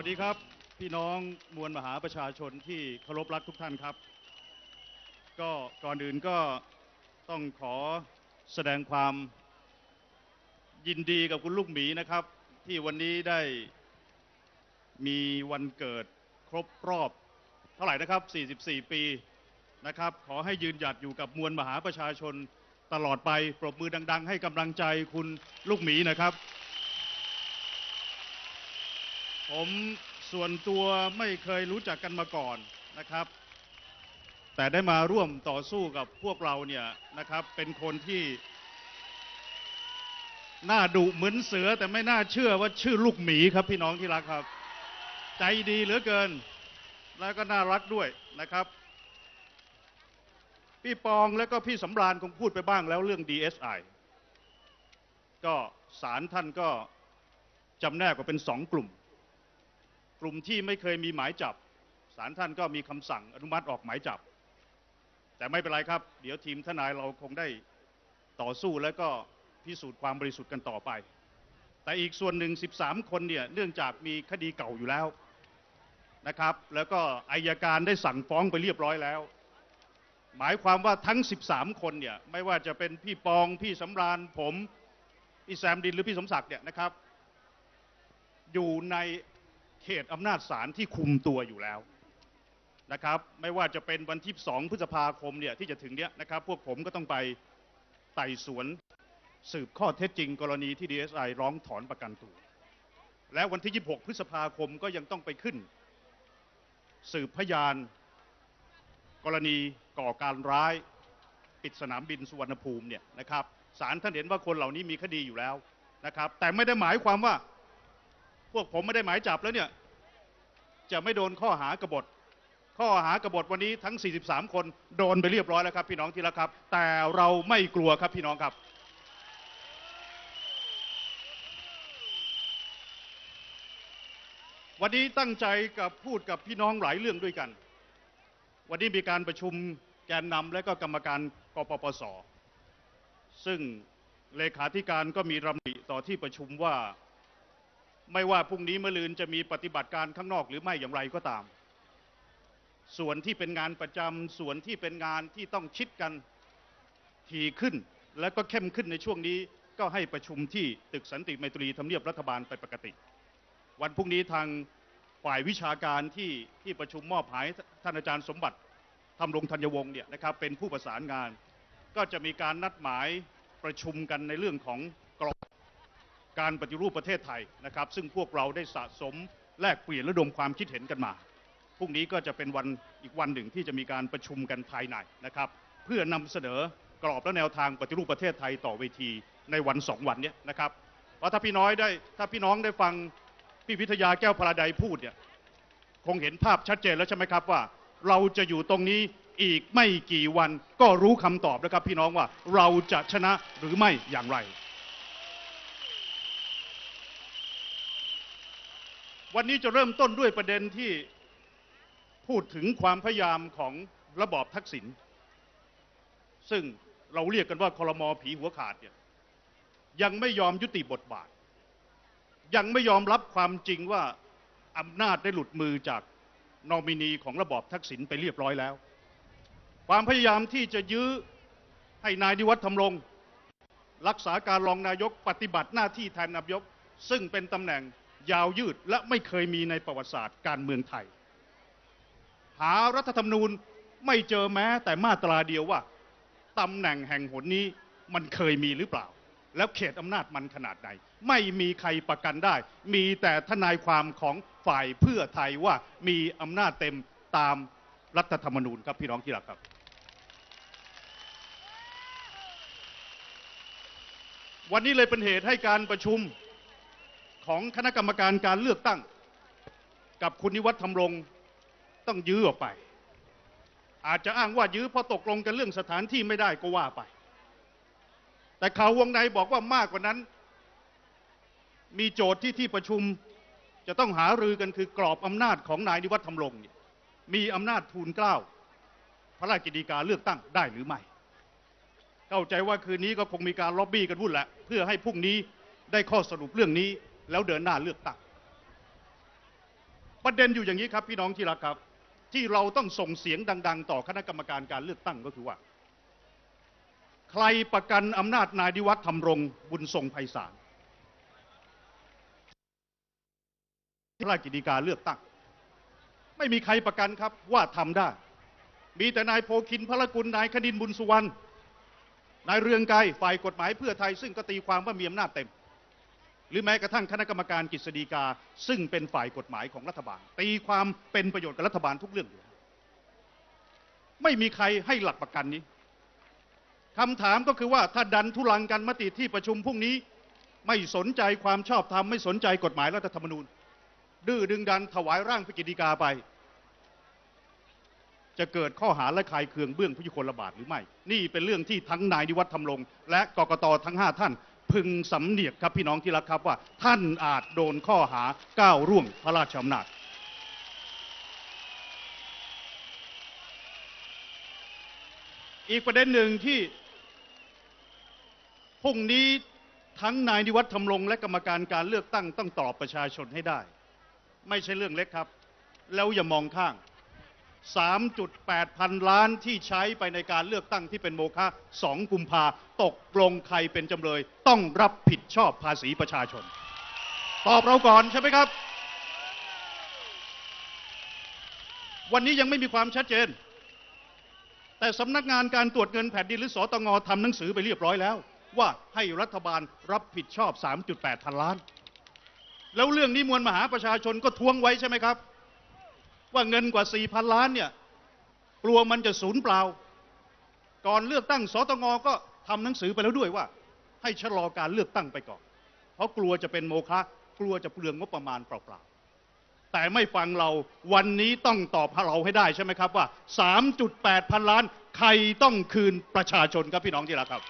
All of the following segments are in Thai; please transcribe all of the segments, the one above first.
วัสดีครับ พี่น้องมวลมหาประชาชนที่เคารพรักทุกท่านครับ ก็ก่อนอื่นก็ต้องขอแสดงความยินดีกับคุณลูกหมีนะครับ ที่วันนี้ได้มีวันเกิดครบรอบเท่าไหร่นะครับ 44 ปีนะครับ ขอให้ยืนหยัดอยู่กับมวลมหาประชาชนตลอดไปปรบมือดัง ๆ ให้กำลังใจคุณลูกหมีนะครับ ผมส่วนตัวไม่เคยรู้จักกันมาก่อนนะครับ แต่ได้มาร่วมต่อสู้กับพวกเราเนี่ยนะครับ เป็นคนที่หน้าดุเหมือนเสือแต่ไม่น่าเชื่อว่าชื่อลูกหมีครับพี่น้องที่รักครับ ใจดีเหลือเกิน แล้วก็น่ารักด้วยนะครับ พี่ปองและก็พี่สำราญคงพูดไปบ้างแล้วเรื่อง DSI ก็ศาลท่านก็จำแนกออกเป็นสองกลุ่ม กลุ่มที่ไม่เคยมีหมายจับศาลท่านก็มีคำสั่งอนุมัติออกหมายจับ แต่ไม่เป็นไรครับ เดี๋ยวทีมทนายเราคงได้ต่อสู้แล้วก็พิสูจน์ความบริสุทธิ์กันต่อไป แต่อีกส่วนหนึ่ง 13 คนเนี่ยเนื่องจากมีคดีเก่าอยู่แล้วนะครับ แล้วก็อายการได้สั่งฟ้องไปเรียบร้อยแล้ว หมายความว่าทั้ง 13 คนเนี่ยไม่ว่าจะเป็นพี่ปองพี่สำราญผมพี่แซมดินหรือพี่สมศักดิ์เนี่ยนะครับ อยู่ใน ขตอำนาจศาลที่คุมตัวอยู่แล้วนะครับไม่ว่าจะเป็นวันที่ 2 พฤษภาคมเนี่ยที่จะถึงเนี้ยนะครับพวกผมก็ต้องไปไต่สวนสืบข้อเท็จจริงกรณีที่ DSI ร้องถอนประกันตัว และวันที่ 26 พฤษภาคมก็ยังต้องไปขึ้น สืบพยาน กรณีก่อการร้ายปิดสนามบินสุวรรณภูมิเนี่ยนะครับศาลท่านเห็นว่าคนเหล่านี้มีคดีอยู่แล้วนะครับแต่ไม่ได้หมายความว่า พวกผมไม่ได้หมายจับแล้วเนี่ย จะไม่โดนข้อหากบฏ ข้อหากบฏวันนี้ทั้ง 43 คนโดนไปเรียบร้อยแล้วครับ พี่น้องที่รักครับ แต่เราไม่กลัวครับพี่น้องครับ วันนี้ตั้งใจกับพูดกับพี่น้องหลายเรื่องด้วยกัน วันนี้มีการประชุมแกนนำและก็กรรมการกปปสซึ่งเลขาธิการก็มีรำริต่อที่ประชุมว่า ไม่ว่าพรุ่งนี้มะรืนจะมีปฏิบัติการข้างนอกหรือไม่อย่างไรก็ตาม ส่วนที่เป็นงานประจำส่วนที่เป็นงานที่ต้องชิดกันถี่ขึ้น และก็เข้มขึ้นในช่วงนี้ก็ให้ประชุมที่ตึกสันติไมตรีทำเนียบรัฐบาลไปปกติ วันพรุ่งนี้ทางฝ่ายวิชาการที่ที่ประชุมมอบหมายท่านอาจารย์สมบัติทำรงธัญวงศ์เนี่ยนะครับเป็นผู้ประสานงาน ก็จะมีการนัดหมายประชุมกันในเรื่องของ การปฏิรูปประเทศไทยนะครับ ซึ่งพวกเราได้สะสมแลกเปลี่ยนระดมความคิดเห็นกันมาพรุ่งนี้ก็จะเป็นวันอีกวันหนึ่งที่จะมีการประชุมกันภายในนะครับ เพื่อนำเสนอกรอบและแนวทางปฏิรูปประเทศไทยต่อเวทีในวันสองวันนี้นะครับเพราะถ้าพี่น้อยได้ถ้าพี่น้องได้ฟังพี่วิทยาแก้วพลาไดพูดเนี่ยคงเห็นภาพชัดเจนแล้วใช่ไหมครับว่า เราจะอยู่ตรงนี้อีกไม่กี่วันก็รู้คำตอบแล้วครับพี่น้องว่าเราจะชนะหรือไม่อย่างไร วันนี้จะเริ่มต้นด้วยประเด็นที่พูดถึงความพยายามของระบอบทักษิณซึ่งเราเรียกกันว่าคอรมอผีหัวขาดเนี่ยยังไม่ยอมยุติบทบาท ยังไม่ยอมรับความจริงว่าอำนาจได้หลุดมือจากนอมินีของระบอบทักษิณไปเรียบร้อยแล้ว ความพยายามที่จะยื้อให้นายนิวัฒน์ทำรงรักษาการรองนายกปฏิบัติหน้าที่แทนนายก ซึ่งเป็นตำแหน่ง ยาวยืดและไม่เคยมีในประวัติศาสตร์การเมืองไทย หารัฐธรรมนูญไม่เจอแม้แต่มาตราเดียวว่าตำแหน่งแห่งหนนี้มันเคยมีหรือเปล่า แล้วเขตอำนาจมันขนาดไหน ไม่มีใครประกันได้ มีแต่ทนายความของฝ่ายเพื่อไทยว่ามีอำนาจเต็มตามรัฐธรรมนูญครับพี่น้องที่รักครับ วันนี้เลยเป็นเหตุให้การประชุม ของคณะกรรมการการเลือกตั้ง กับคุณนิวัฒน์ทำรงต้องยื้อออกไป อาจจะอ้างว่ายื้อเพราะตกลงกันเรื่องสถานที่ไม่ได้ก็ว่าไป แต่ข่าววงในบอกว่ามากกว่านั้น มีโจทย์ที่ที่ประชุมจะต้องหารือกันคือกรอบอำนาจของนายนิวัฒน์ทำรงเนี่ยมีอำนาจทูลเกล้าพระราชกิจการเลือกตั้งได้หรือไม่ เข้าใจว่าคืนนี้ก็คงมีการล็อบบี้กันวุ่นแหละ เพื่อให้พรุ่งนี้ได้ข้อสรุปเรื่องนี้ แล้วเดินหน้าเลือกตั้งประเด็นอยู่อย่างนี้ครับพี่น้องที่รักครับ ที่เราต้องส่งเสียงดัง ๆ ต่อคณะกรรมการการเลือกตั้งก็คือว่า ใครประกันอำนาจนายดิวัฒน์ทำรงบุญทรงไพศาลพระราชกิจการเลือกตั้ง ไม่มีใครประกันครับว่าทำได้ มีแต่นายโพคินพระกุลนายคดินบุญสุวรรณนายเรืองไกรฝ่ายกฎหมายเพื่อไทยซึ่งก็ตีความว่ามีอำนาจเต็ม หรือแม้กระทั่งคณะกรรมการกฤษฎีกา ซึ่งเป็นฝ่ายกฎหมายของรัฐบาล ตีความเป็นประโยชน์กับรัฐบาลทุกเรื่องอยู่ไม่มีใครให้หลักประกันนี้คำถามก็คือว่าถ้าดันทุลังกันมติที่ประชุมพรุ่งนี้ ไม่สนใจความชอบธรรมไม่สนใจกฎหมายรัฐธรรมนูญ ดื้อดึงดันถวายร่างพระกิฎีกาไป จะเกิดข้อหาและคายเคืองเบื้องพยุคนระบาดหรือไม่ นี่เป็นเรื่องที่ทั้งนายนิวัฒน์ทำรงและกกตทั้ง 5 ท่าน พึงสำเนียกครับพี่น้องที่รักครับว่า ท่านอาจโดนข้อหาก้าวร่วงพระราชอำนาจอีกประเด็นหนึ่งที่พรุ่งนี้ทั้งนายนิวัฒน์ทำรงและกรรมการการเลือกตั้งต้องตอบประชาชนให้ได้ ไม่ใช่เรื่องเล็กครับ แล้วอย่ามองข้าง 3.8 พันล้านที่ใช้ไปในการเลือกตั้งที่เป็นโมฆะ2กุมภาตกลงใครเป็นจำเลย ต้องรับผิดชอบภาษีประชาชน ตอบเราก่อนใช่ไหมครับ วันนี้ยังไม่มีความชัดเจน แต่สำนักงานการตรวจเงินแผ่นดินหรือสตงทำหนังสือไปเรียบร้อยแล้ว ว่าให้รัฐบาลรับผิดชอบ 3.8พันล้าน แล้วเรื่องนี้มวลมหาประชาชนก็ท้วงไว้ใช่ไหมครับ ว่าเงินกว่า4,000ล้านเนี่ยกลัวมันจะสูญเปล่า ก่อนเลือกตั้งสตงก็ทำหนังสือไปแล้วด้วยว่า ให้ชะลอการเลือกตั้งไปก่อน เพราะกลัวจะเป็นโมฆะกลัวจะเปลืองงบประมาณเปล่าๆแต่ไม่ฟังเราวันนี้ต้องตอบเราให้ได้ใช่ไหมครับว่า 3.8 พันล้านใครต้องคืนประชาชนครับพี่น้องที่รักครับ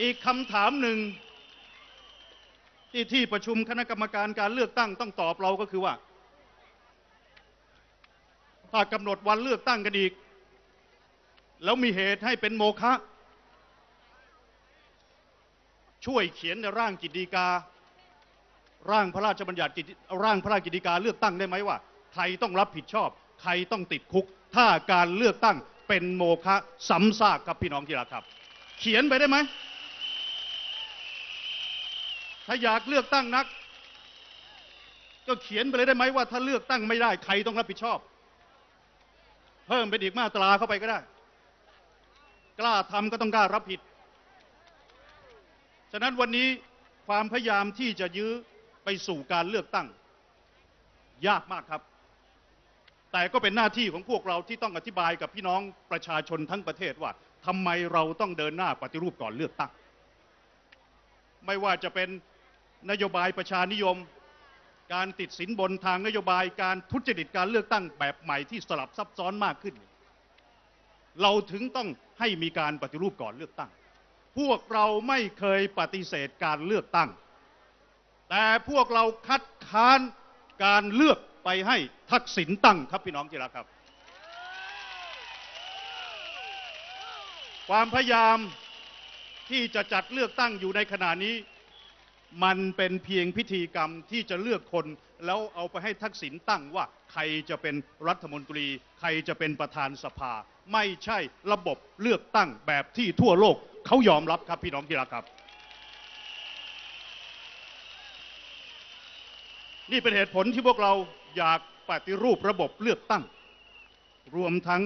อีกคำถามหนึ่ง ที่ที่ประชุมคณะกรรมการการเลือกตั้งต้องตอบเราก็คือว่า ถ้ากำหนดวันเลือกตั้งกันอีก แล้วมีเหตุให้เป็นโมฆะช่วยเขียนในร่างกิจดีการ่างพระราชบัญญัติกิร่างพระราชกิจดีการเลือกตั้งได้ไหมว่า ใครต้องรับผิดชอบ ใครต้องติดคุก ถ้าการเลือกตั้งเป็นโมฆะซ้ำซากครับพี่น้องที่รักครับ เขียนไปได้ไหม ถ้าอยากเลือกตั้งนัก ก็เขียนไปเลยได้ไหมว่า ถ้าเลือกตั้งไม่ได้ใครต้องรับผิดชอบ เพิ่มเป็นอีกมาตราเข้าไปก็ได้ กล้าทำก็ต้องกล้ารับผิด ฉะนั้นวันนี้ความพยายามที่จะยื้อไปสู่การเลือกตั้ง ยากมากครับ แต่ก็เป็นหน้าที่ของพวกเราที่ต้องอธิบายกับพี่น้องประชาชนทั้งประเทศว่าทำไมเราต้องเดินหน้าปฏิรูปก่อนเลือกตั้ง ไม่ว่าจะเป็น นโยบายประชานิยม การติดสินบนทางนโยบายการทุจริตการเลือกตั้งแบบใหม่ที่สลับซับซ้อนมากขึ้น เราถึงต้องให้มีการปฏิรูปก่อนเลือกตั้ง พวกเราไม่เคยปฏิเสธการเลือกตั้ง แต่พวกเราคัดค้านการเลือกไปให้ทักษิณตั้งครับพี่น้องที่รักครับความพยายามที่จะจัดเลือกตั้งอยู่ในขณะนี้ มันเป็นเพียงพิธีกรรมที่จะเลือกคน แล้วเอาไปให้ทักษิณตั้งว่าใครจะเป็นรัฐมนตรี ใครจะเป็นประธานสภา ไม่ใช่ระบบเลือกตั้งแบบที่ทั่วโลกเขายอมรับครับพี่น้องที่รักครับ นี่เป็นเหตุผลที่พวกเราอยากปฏิรูประบบเลือกตั้ง รวมทั้ง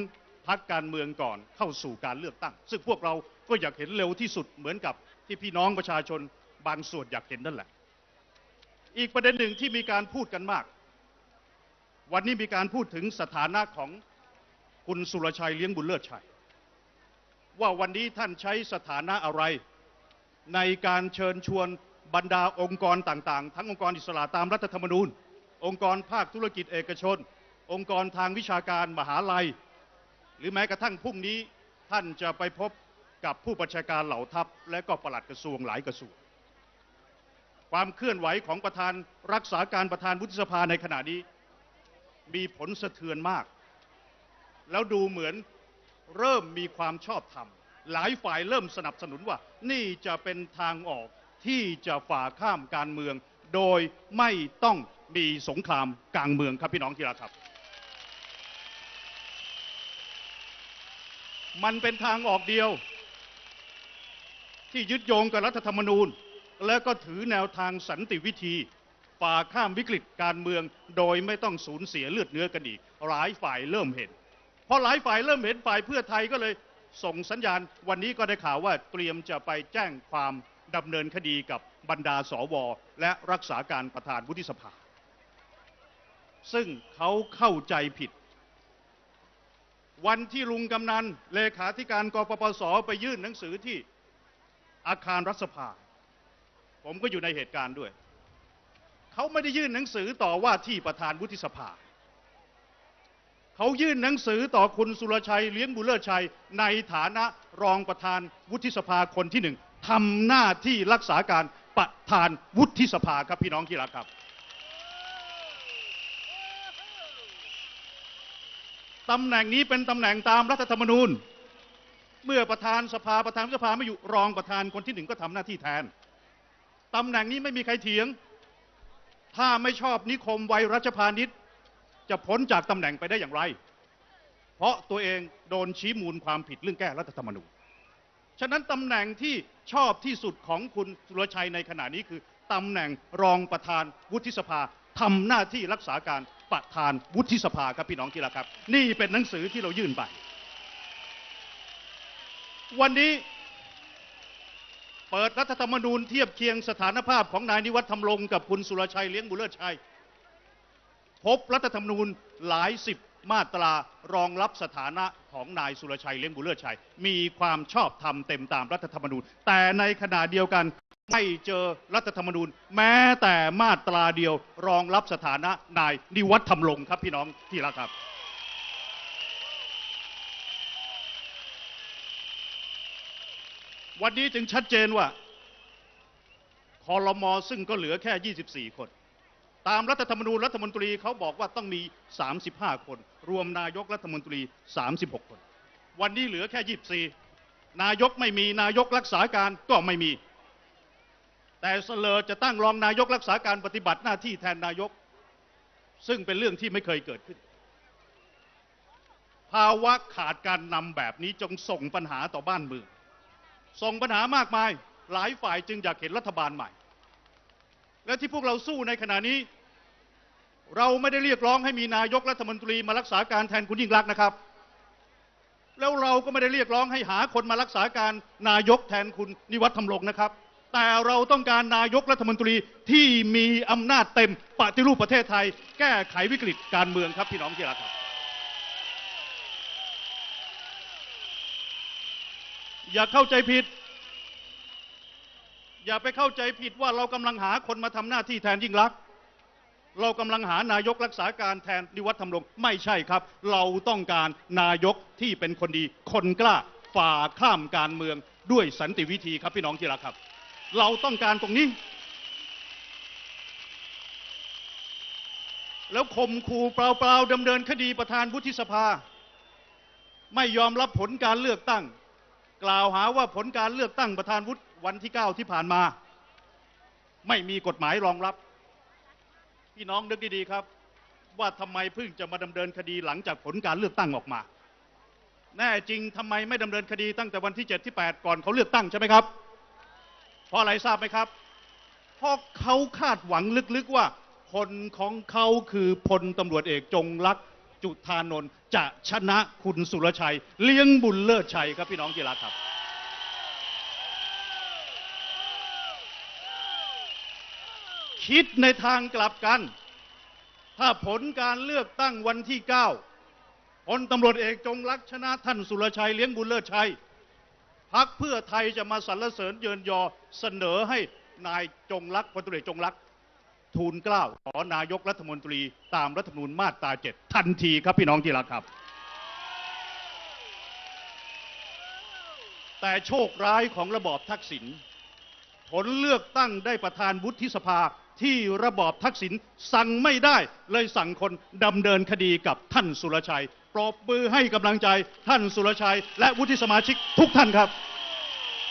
พักการเมืองก่อนเข้าสู่การเลือกตั้ง ซึ่งพวกเราก็อยากเห็นเร็วที่สุดเหมือนกับที่พี่น้องประชาชน บางส่วนอยากเห็นนั่นแหละ อีกประเด็นหนึ่งที่มีการพูดกันมาก วันนี้มีการพูดถึงสถานะของคุณสุรชัยเลี้ยงบุญเลิศชัย ว่าวันนี้ท่านใช้สถานะอะไร ในการเชิญชวนบรรดาองค์กรต่างๆ ทั้งองค์กรอิสระตามรัฐธรรมนูญ องค์กรภาคธุรกิจเอกชน องค์กรทางวิชาการมหาลัย หรือแม้กระทั่งพรุ่งนี้ท่านจะไปพบกับผู้บัญชาการเหล่าทัพและก็ปลัดกระทรวงหลายกระทรวง ความเคลื่อนไหวของประธานรักษาการประธานวุฒิสภาในขณะนี้ มีผลสะเทือนมาก แล้วดูเหมือนเริ่มมีความชอบธรรม หลายฝ่ายเริ่มสนับสนุนว่า นี่จะเป็นทางออกที่จะฝ่าข้ามการเมือง โดยไม่ต้องมีสงครามกลางเมืองครับพี่น้องที่รักครับ มันเป็นทางออกเดียว ที่ยึดโยงกับรัฐธรรมนูญ และก็ถือแนวทางสันติวิธีฝ่าข้ามวิกฤตการเมือง โดยไม่ต้องสูญเสียเลือดเนื้อกันอีก หลายฝ่ายเริ่มเห็นพอหลายฝ่ายเริ่มเห็นฝ่ายเพื่อไทยก็เลยส่งสัญญาณ วันนี้ก็ได้ข่าวว่าเตรียมจะไปแจ้งความดำเนินคดีกับบรรดาสว และรักษาการประธานวุฒิสภา ซึ่งเขาเข้าใจผิด วันที่ลุงกำนันเลขาธิการกปปสไปยื่นหนังสือที่อาคารรัฐสภา ผมก็อยู่ในเหตุการณ์ด้วย เขาไม่ได้ยื่นหนังสือต่อว่าที่ประธานวุฒิสภา เขายื่นหนังสือต่อคุณสุรชัยเลี้ยงบุเลิศชัย ในฐานะรองประธานวุฒิสภาคนที่หนึ่งทำหน้าที่รักษาการประธานวุฒิสภาครับพี่น้องที่รักครับ ตำแหน่งนี้เป็นตำแหน่งตามรัฐธรรมนูญ เมื่อประธานสภาประธานสภาไม่อยู่รองประธานคนที่หนึ่งก็ทำหน้าที่แทน ตำแหน่งนี้ไม่มีใครเถียง ถ้าไม่ชอบนิคมไวรัชพานิชจะพ้นจากตำแหน่งไปได้อย่างไร เพราะตัวเองโดนชี้มูลความผิดเรื่องแก้รัฐธรรมนูญ ฉะนั้นตำแหน่งที่ชอบที่สุดของคุณสุรชัยในขณะนี้คือตำแหน่งรองประธานวุฒิสภาทำหน้าที่รักษาการประธานวุฒิสภาครับพี่น้องที่รักครับ นี่เป็นหนังสือที่เรายื่นไป วันนี้ เปิดรัฐธรรมนูญเทียบเคียงสถานภาพของนายนิวัฒน์ทำรงกับคุณสุรชัยเลี้ยงบุเลิศชัย พบรัฐธรรมนูญหลายสิบมาตรารองรับสถานะของนายสุรชัยเลี้ยงบุเลิศชัย มีความชอบธรรมเต็มตามรัฐธรรมนูญ แต่ในขณะเดียวกันไม่เจอรัฐธรรมนูญ แม้แต่มาตราเดียวรองรับสถานะนายนิวัฒน์ทำรงครับพี่น้องที่รักครับ วันนี้จึงชัดเจนว่าคอรมอซึ่งก็เหลือแค่ 24 คน ตามรัฐธรรมนูญรัฐมนตรีเขาบอกว่าต้องมี 35 คน รวมนายกรัฐมนตรี 36 คน วันนี้เหลือแค่ 24 นายกไม่มีนายกรักษาการก็ไม่มี แต่เสลอจะตั้งรองนายกรักษาการปฏิบัติหน้าที่แทนนายก ซึ่งเป็นเรื่องที่ไม่เคยเกิดขึ้น ภาวะขาดการนำแบบนี้จงส่งปัญหาต่อบ้านเมือง ส่งปัญหามากมาย หลายฝ่ายจึงอยากเห็นรัฐบาลใหม่ และที่พวกเราสู้ในขณะนี้ เราไม่ได้เรียกร้องให้มีนายกรัฐมนตรีมารักษาการแทนคุณยิ่งรักนะครับ แล้วเราก็ไม่ได้เรียกร้องให้หาคนมารักษาการนายกแทนคุณนิวัฒน์ทำรงนะครับ แต่เราต้องการนายกรัฐมนตรีที่มีอำนาจเต็มปฏิรูปประเทศไทย แก้ไขวิกฤตการเมืองครับพี่น้องที่รักครับ อย่าเข้าใจผิด อย่าไปเข้าใจผิดว่าเรากำลังหาคนมาทำหน้าที่แทนยิ่งรักษณ์เรากำลังหานายกรักษาการแทนนิวัฒน์ทำรงไม่ใช่ครับ เราต้องการนายกที่เป็นคนดี คนกล้าฝ่าข้ามการเมืองด้วยสันติวิธีครับพี่น้องที่รักครับ เราต้องการตรงนี้ แล้วข่มขู่เปล่าๆดำเนินคดีประธานวุฒิสภา ไม่ยอมรับผลการเลือกตั้ง กล่าวหาว่าผลการเลือกตั้งประธานวุฒิวันที่ 9 ที่ผ่านมา ไม่มีกฎหมายรองรับ พี่น้องนึกดีๆครับ ว่าทำไมเพิ่งจะมาดำเนินคดีหลังจากผลการเลือกตั้งออกมา แน่จริงทำไมไม่ดำเนินคดีตั้งแต่วันที่ 7 ที่ 8 ก่อนเขาเลือกตั้งใช่ไหมครับ เพราะอะไรทราบไหมครับ เพราะเขาคาดหวังลึกๆว่าคนของเขาคือพลตำรวจเอกจงรักษ จุธานนท์จะชนะคุณสุรชัย เลี้ยงบุญเลิศชัยครับพี่น้องที่รักครับ คิดในทางกลับกัน ถ้าผลการเลือกตั้งวันที่ 9พลตำรวจเอกจงรักษณ์ชนะท่านสุรชัยเลี้ยงบุญเลิศชัยพักเพื่อไทยจะมาสรรเสริญเยินยอเสนอให้นายจงรักษณ์พลตำรวจเอกจงรักษณ์ ทูลเกล้าขอนายกรัฐมนตรีตามรัฐธรรมนูญมาตราเจ็ดทันทีครับพี่น้องที่รักครับ แต่โชคร้ายของระบอบทักษิณผลเลือกตั้งได้ประธานวุฒิสภาที่ระบอบทักษิณสั่งไม่ได้เลยสั่งคนดำเนินคดีกับท่านสุรชัย ปรบมือให้กำลังใจท่านสุรชัย และวุฒิสมาชิกทุกท่านครับ